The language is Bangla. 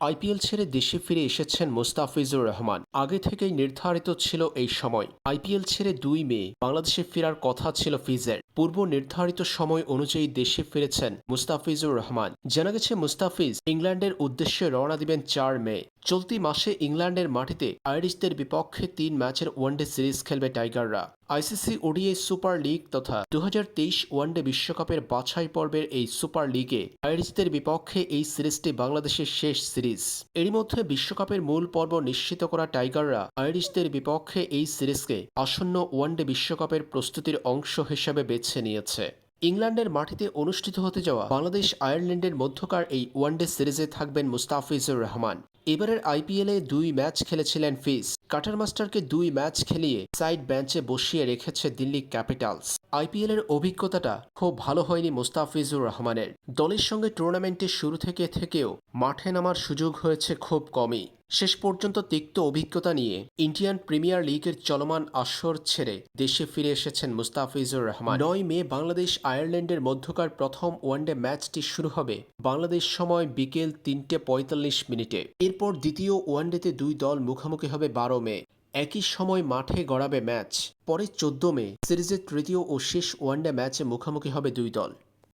আইপিএল ছেড়ে দেশে ফিরে এসেছেন মোস্তাফিজুর রহমান। আগে থেকেই নির্ধারিত ছিল এই সময়। আইপিএল ছেড়ে দুই মে বাংলাদেশে ফেরার কথা ছিল ফিজের। পূর্ব নির্ধারিত সময় অনুযায়ী দেশে ফিরেছেন মুস্তাফিজুর রহমান। জানা গেছে, মুস্তাফিজ ইংল্যান্ডের উদ্দেশ্যে রওনা দিবেন চার মে। চলতি মাসে ইংল্যান্ডের মাটিতে আইরিশদের বিপক্ষে তিন ম্যাচের ওয়ানডে সিরিজ খেলবে টাইগাররা। আইসিসি ওডিআই সুপার লিগ তথা দু ওয়ানডে বিশ্বকাপের বাছাই পর্বের এই সুপার লিগে আইরিশদের বিপক্ষে এই সিরিজটি বাংলাদেশের শেষ সিরিজ। এরই মধ্যে বিশ্বকাপের মূল পর্ব নিশ্চিত করা টাইগাররা আইরিশদের বিপক্ষে এই সিরিজকে আসন্ন ওয়ানডে বিশ্বকাপের প্রস্তুতির অংশ হিসেবে বেছে নিয়েছে। ইংল্যান্ডের মাটিতে অনুষ্ঠিত হতে যাওয়া বাংলাদেশ আয়ারল্যান্ডের মধ্যকার এই ওয়ানডে সিরিজে থাকবেন মুস্তাফিজুর রহমান। এবারের আইপিএলে দুই ম্যাচ খেলেছিলেন ফিজ। কাটার মাস্টারকে দুই ম্যাচ খেলিয়ে সাইড বেঞ্চে বসিয়ে রেখেছে দিল্লি ক্যাপিটালস। আইপিএলের অভিজ্ঞতাটা খুব ভালো হয়নি মুস্তাফিজুর রহমানের। দলের সঙ্গে টুর্নামেন্টের শুরু থেকে থেকেও মাঠে নামার সুযোগ হয়েছে খুব কমই। শেষ পর্যন্ত তিক্ত অভিজ্ঞতা নিয়ে ইন্ডিয়ান প্রিমিয়ার লিগের চলমান আসর ছেড়ে দেশে ফিরে এসেছেন মুস্তাফিজুর রহমান। নয় মে বাংলাদেশ আয়ারল্যান্ডের মধ্যকার প্রথম ওয়ানডে ম্যাচটি শুরু হবে বাংলাদেশ সময় বিকেল তিনটে পঁয়তাল্লিশ মিনিটে। এরপর দ্বিতীয় ওয়ানডেতে দুই দল মুখোমুখি হবে বারো মে, একই সময় মাঠে গড়াবে ম্যাচ। পরে চোদ্দ মে সিরিজের তৃতীয় ও শেষ ওয়ানডে ম্যাচে মুখোমুখি হবে দুই দল।